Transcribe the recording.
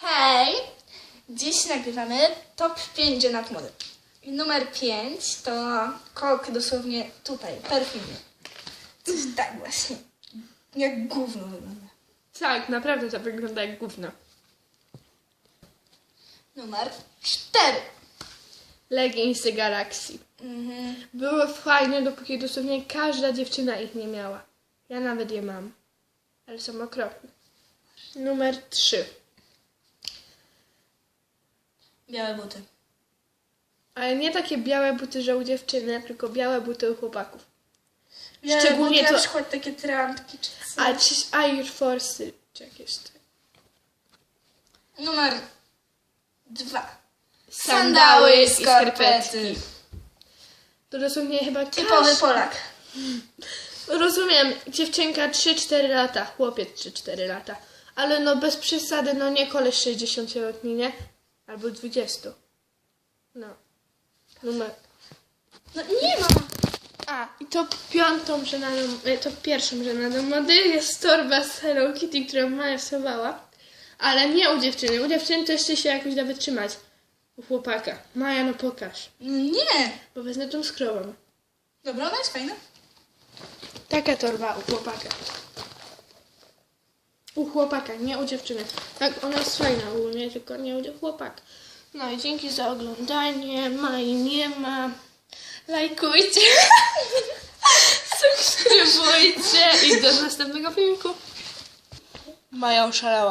Hej! Dziś nagrywamy top 5 żenat mody. Numer 5 to kok dosłownie tutaj, perfidnie. Coś tak właśnie. Jak gówno wygląda. Tak, naprawdę to wygląda jak gówno. Numer 4. Leginsy Galaxy. Mhm. Były fajne, dopóki dosłownie każda dziewczyna ich nie miała. Ja nawet je mam. Ale są okropne. Numer 3. Białe buty. Ale nie takie białe buty, że u dziewczyny, tylko białe buty u chłopaków. Białe Szczególnie buty, to- na przykład takie trampki czy co. A ci Air Force'y, czy jakieś te. Numer 2. Sandały i skarpetki. To dosłownie chyba Typowy każdy- Polak. Rozumiem, dziewczynka 3-4 lata, chłopiec 3-4 lata. Ale no bez przesady, no nie koleś 60-letni, nie? Albo 20. No. Numer. No nie ma. A, i to piątą żenadą, e, to pierwszą żenadą mody jest torba z Hello Kitty, którą Maja schowała. Ale nie u dziewczyny. U dziewczyny to jeszcze się jakoś da wytrzymać. U chłopaka. Maja, no pokaż. Nie. Bo wezmę tą skrową. Dobra, ona jest fajna. Taka torba u chłopaka. U chłopaka, nie u dziewczyny. Tak, ona jest fajna mnie, tylko nie u chłopaka. No i dzięki za oglądanie. Mai nie ma. Lajkujcie. Subskrybujcie i do następnego filmiku. Maja oszalała.